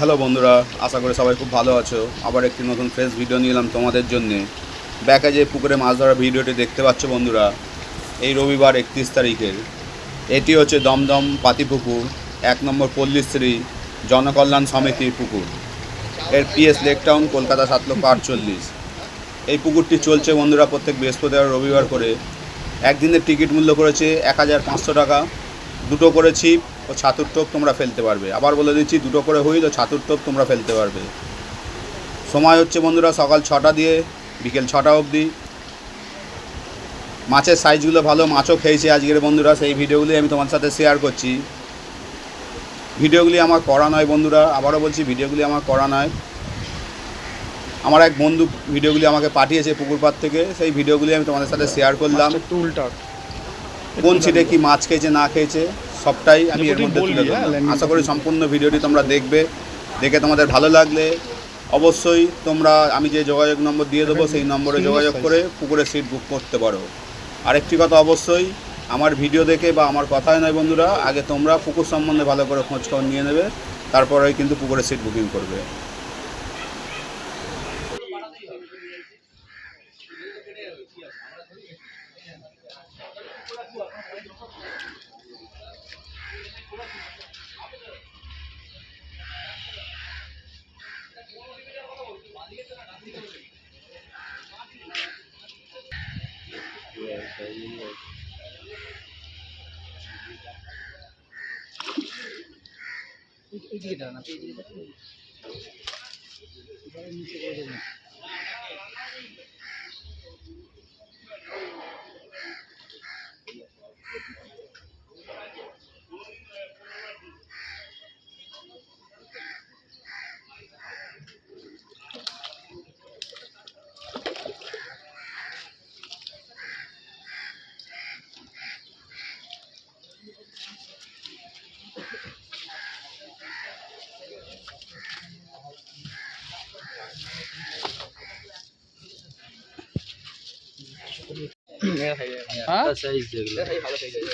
Hello বন্ধুরা, আশা করি সবাই খুব ভালো আছো। আবার একটি নতুন ফ্রেশ ভিডিও নিলাম তোমাদের জন্যে। ব্যাকে যে পুকুরে মাছ ধরা ভিডিওটি দেখতে পাচ্ছ বন্ধুরা, এই রবিবার একত্রিশ তারিখের। এটি হচ্ছে দমদম পাতিপুকুর এক নম্বর পল্লীশ্রী জনকল্যাণ সমিতির পুকুর। এর পিএস লেক টাউন, কলকাতা সাত লক্ষ আটচল্লিশ। এই পুকুরটি চলছে বন্ধুরা প্রত্যেক বৃহস্পতিবার রবিবার করে। একদিনের টিকিট মূল্য করেছে এক হাজার পাঁচশো টাকা। দুটো করে ছিপ ও ছাতুর টোপ তোমরা ফেলতে পারবে। আবার বলে দিচ্ছি দুটো করে হুইল ও ছাতুর টোপ তোমরা ফেলতে পারবে। সময় হচ্ছে বন্ধুরা সকাল ছটা দিয়ে বিকেল ছটা অবধি। মাছের সাইজগুলো ভালো মাছও খেয়েছে আজকের বন্ধুরা সেই ভিডিওগুলি আমি তোমার সাথে শেয়ার করছি। ভিডিওগুলি আমার করা নয় বন্ধুরা আবারও বলছি ভিডিওগুলি আমার করা নয়। আমার এক বন্ধু ভিডিওগুলি আমাকে পাঠিয়েছে পুকুর পাড় থেকে সেই ভিডিওগুলি আমি তোমাদের সাথে শেয়ার করলাম। কোন ছিটে কি মাছ খেয়েছে না খেয়েছে? সবটাই আমি এর মধ্যে তুলে হ্যাঁ, ধরলাম আশা করি সম্পূর্ণ ভিডিওটি তোমরা দেখবে দেখে তোমাদের ভালো লাগলে অবশ্যই তোমরা আমি যে যোগাযোগ নম্বর দিয়ে দেবো সেই নম্বরে যোগাযোগ করে পুকুরে সিট বুক করতে পারো। আরেকটি কথা অবশ্যই আমার ভিডিও দেখে বা আমার কথাই নয় বন্ধুরা আগে তোমরা পুকুর সম্বন্ধে ভালো করে খোঁজখবর নিয়ে নেবে তারপরেই কিন্তু পুকুরে সিট বুকিং করবে। হ্যাঁ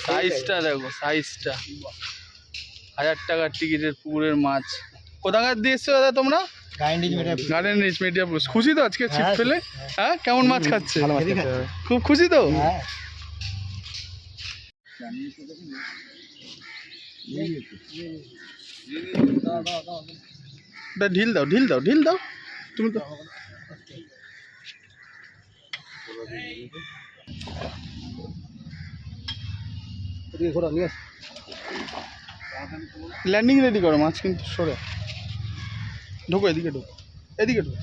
সাইজটা দেখো সাইজটা হাজার টাকার টিকিটের পুকুরের মাছ। কোথাকার দিয়ে এসছো দাদা তোমরা? গার্ডেন রিচ মিডিয়া পুরুষ খুশি তো আজকে ছিপ ফেলে হ্যাঁ। কেমন মাছ খাচ্ছে? খুব খুশি তো ঢিল দাও ঢিল দাও ঢিল দাও। তুমি তো ল্যান্ডিং রেডি করো, মাছ কিন্তু সরে। ঢোকো, এদিকে ঢোকো এদিকে ঢোকো।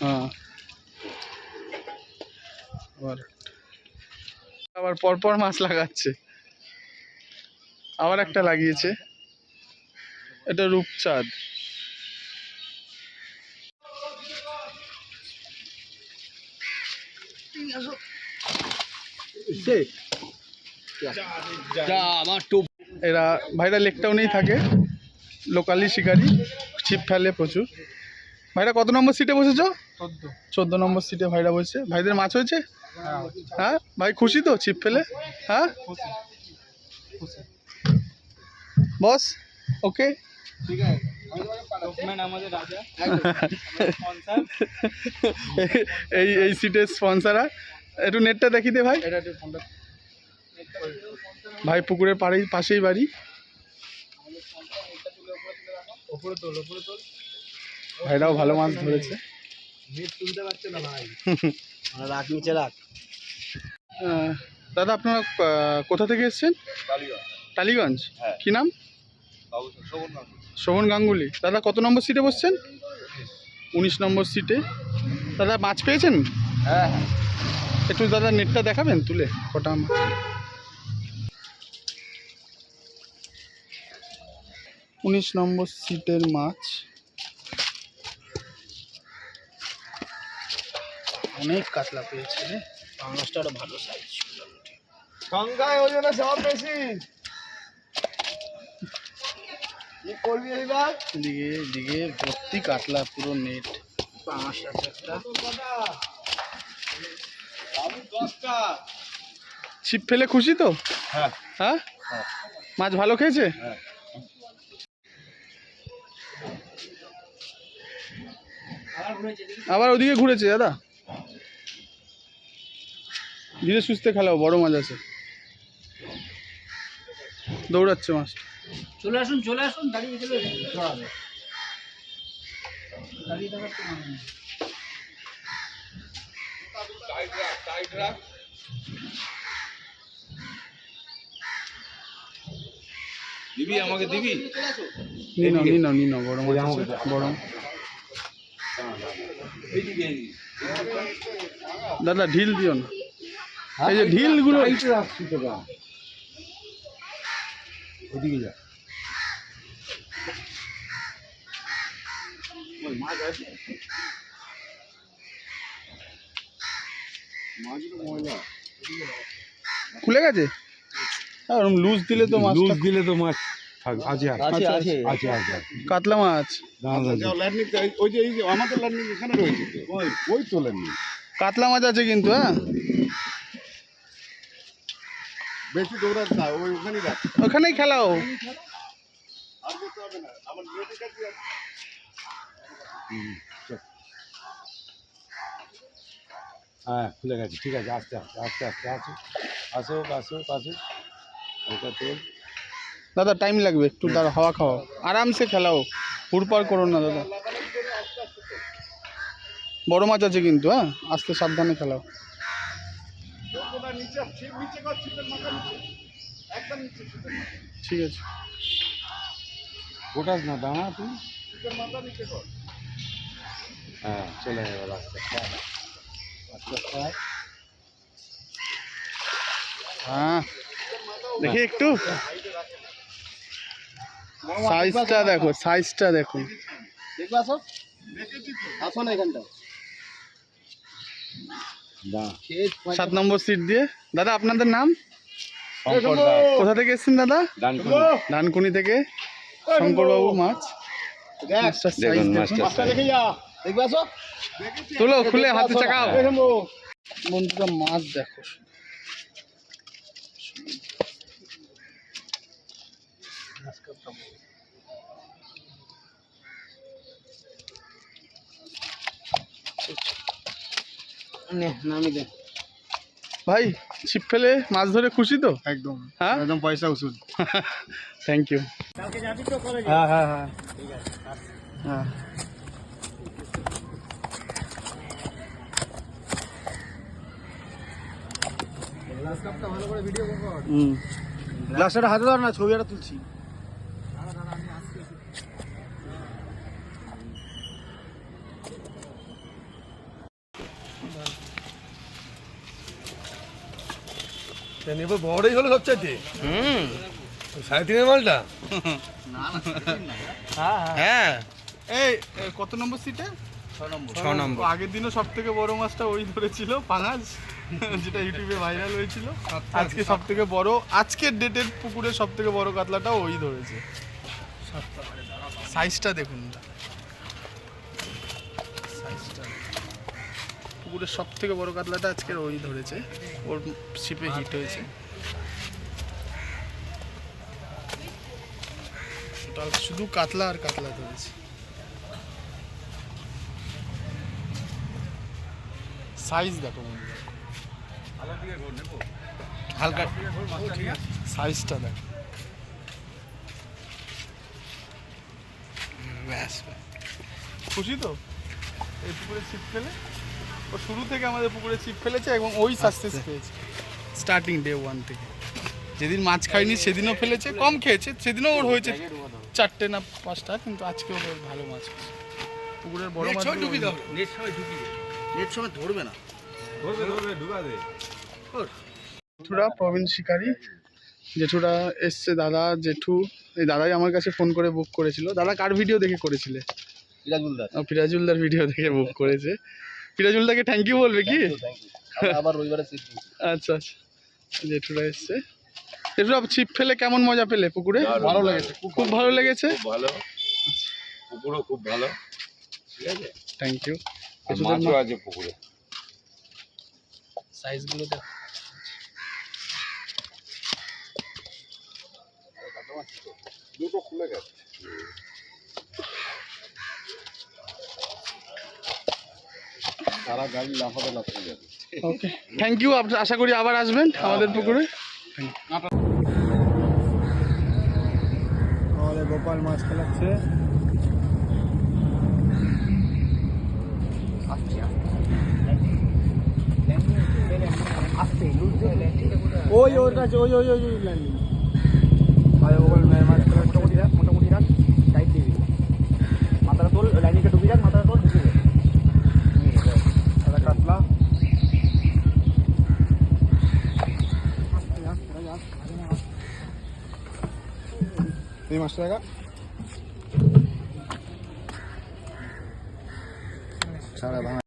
হ্যাঁ। আবার আবার পরপর মাছ লাগাচ্ছে। আবার একটা লাগিয়েছে। এটা রূপচাঁদ। এরা ভাইরা লেকটাউনেই থাকে। লোকালি শিকারি ছিপ ফেলে প্রচুর। ভাইরা কত নম্বর সিটে বসেছো? চোদ্দ। নম্বর সিটে ভাইরা বসে ভাইদের মাছ হয়েছে? হ্যাঁ ভাই খুশি তো ছিপ ফেলে? হ্যাঁ? বস ওকে এই এই সিটের স্পন্সার একটু নেটটা দেখি দে ভাই। ভাই পুকুরের পাড়েই পাশেই বাড়ি। ভাইরাও ভালো মাছ ধরেছে। রাখ নিচে রাখ দাদা আপনারা কোথা থেকে এসেছেন? টালিগঞ্জ। হ্যাঁ। কি নাম? শোভন গাঙ্গুলি। দাদা কত নম্বর সিটে বসছেন? উনিশ নম্বর সিটে দাদা মাছ পেয়েছেন? হ্যাঁ একটু দাদা নেটটা দেখাবেন তুলে কটা মাছ উনিশ নম্বর সিটের মাছ। অনেক কাতলা পেয়েছে। রে পাঙাশটা আরও ভালো সাইজ সংখ্যায় ওজনে সব বেশি। করবি ভর্তি কাতলা পুরো নেট। একটা। ছিপ ফেলে খুশি তো? হ্যাঁ। হ্যাঁ? মাছ ভালো খেয়েছে? হ্যাঁ। আবার ওদিকে ঘুরেছে দাদা। ধীরে সুস্থে খেলাও বড় মাছ আছে। দৌড়াচ্ছে মাছ চলে আসুন চলে আসুন দাঁড়িয়ে চলে আসুন। দাঁড়িয়ে থাকার তো মানে নেই। দিবি আমাকে দিবি? নিন নিন নিন বড় মাছ বড় দাদা ঢিল দিও না। এই যে ঢিলগুলো ওদিকে যা। খুলে গেছে? হ্যাঁ, ওরকম লুজ দিলে তো মাছ লুজ দিলে তো মাছ থাক আছে আর আছে আছে আছে। আছে কাতলা মাছ। ওই যে আমাদের এখানে রয়েছে। ওই ওই কাতলা মাছ আছে কিন্তু হ্যাঁ? বেশি দৌড়াস না ওই ওখানেই রাখ ওখানেই খেলাও আর করতে হবে না আমার নেটের কাছে হ্যাঁ খুলে গেছে ঠিক আছে আস্তে আস্তে আস্তে আস্তে আসো। আসো আসো আসো। ওটা তোল। দাদা টাইম লাগবে একটু দাঁড়া হাওয়া খাওয়াও। আরামসে খেলাও হুড়পার করো না দাদা। বড় মাছ আছে কিন্তু হ্যাঁ? আস্তে সাবধানে খেলাও। নিচে ছিপ নিচে কর ছিপের মাথা নিচে। একদম নিচে ছিপের মাথা। ঠিক আছে। গোটাস না দাঁড়া তুই ছিপের মাথা নিচে কর হ্যাঁ চলে যাবে আস্তে আস্তে আস্তে আস্তে হ্যাঁ। দেখি একটু। সাইজটা দেখো সাইজটা দেখো। দেখবে আসো আসো না এখানটা সাত নম্বর সিট দিয়ে। দাদা আপনাদের নাম? কোথা থেকে এসছেন দাদা? ডানকুনি। থেকে। শঙ্করবাবু মাছ। তোলো খুলে হাতে চাকাও। বন্ধুরা মাছ দেখো। নে নামি দে। ভাই ছিপ ফেলে মাছ ধরে খুশি তো? একদম। হ্যাঁ? একদম পয়সা উসুল। থ্যাংক ইউ কালকে যাবি তো কলেজে হ্যাঁ হ্যাঁ হ্যাঁ। হ্যাঁ। গ্লাসটা হাতে ধর না ছবি একটা তুলছি। নেব বড়ই হলো সবচাইতে সাড়ে তিনের মালটা? হ্যাঁ এই কত নম্বর সিটে ছ নম্বর। আগের দিনও সব থেকে বড় মাছটা ওই ধরেছিল পাঙাশ যেটা ইউটিউবে ভাইরাল হয়েছিল। আজকে সব থেকে বড় আজকের ডেটের পুকুরের সব থেকে বড় কাতলাটা ওই ধরেছে। সাইজটা দেখুন। পুকুরের সব থেকে বড় কাতলাটা আজকের ওই ধরেছে। ওর ছিপে হিট হয়েছে। শুধু কাতলা আর কাতলা ধরেছে। সাইজ দেখো হালকা। সাইজটা দেখো। ব্যাস। খুশি তো? এই পুকুরে ছিপ ফেলে? ও শুরু থেকে আমাদের পুকুরে ছিপ ফেলেছে এবং ওই সাকসেস পেয়েছে। স্টার্টিং ডে ওয়ান থেকে। যেদিন মাছ খায়নি সেদিনও ফেলেছে কম খেয়েছে সেদিনও ওর হয়েছে চারটে না পাঁচটা কিন্তু আজকেও ওর ভালো মাছ। পুকুরের বড় মাছ নেট সময় ধরবে না। ধরবে ধরবে ঢুকা দে। জেঠুরা প্রবীণ শিকারী। জেঠুরা এসছে দাদা জেঠু। এই দাদাই আমার কাছে ফোন করে বুক করেছিল। দাদা কার ভিডিও দেখে করেছিলে? সিরাজুলদার ও, ফিরাজুলদার ভিডিও দেখে বুক করেছে। ফিরাজুলদাকে থ্যাংক ইউ বলবে কি? আবার রবিবারে আচ্ছা আচ্ছা। জেঠুরা এসছে। জেঠুরা ছিপ ফেলে কেমন মজা পেলে পুকুরে? ভালো লেগেছে, খুব ভালো লেগেছে? ভালো। পুকুরও খুব ভালো। ঠিক আছে? থ্যাংক ইউ মাছও আছে পুকুরে। সাইজগুলো দেখ। দুটো খুলে গেছে। সারা গাড়ি লাফাতে লাফাতে যাবে। ওকে থ্যাংক ইউ আপনি আশা করি আবার আসবেন আমাদের পুকুরে। আমাদের গোপাল মাছ খেলাচ্ছে। ওই ওর কাছে ওই ওই ওই ল্যান্ডিং আমাদের গোপাল মাছ খেলাচ্ছে। মোটামুটি রাখ মোটামুটি রাখ টাইট দিবি মাথাটা তোল লাইনিংটা ডুবি রাখ মাথাটা তোল ঢুকে এই মাছটা দেখা সারা ভাঙা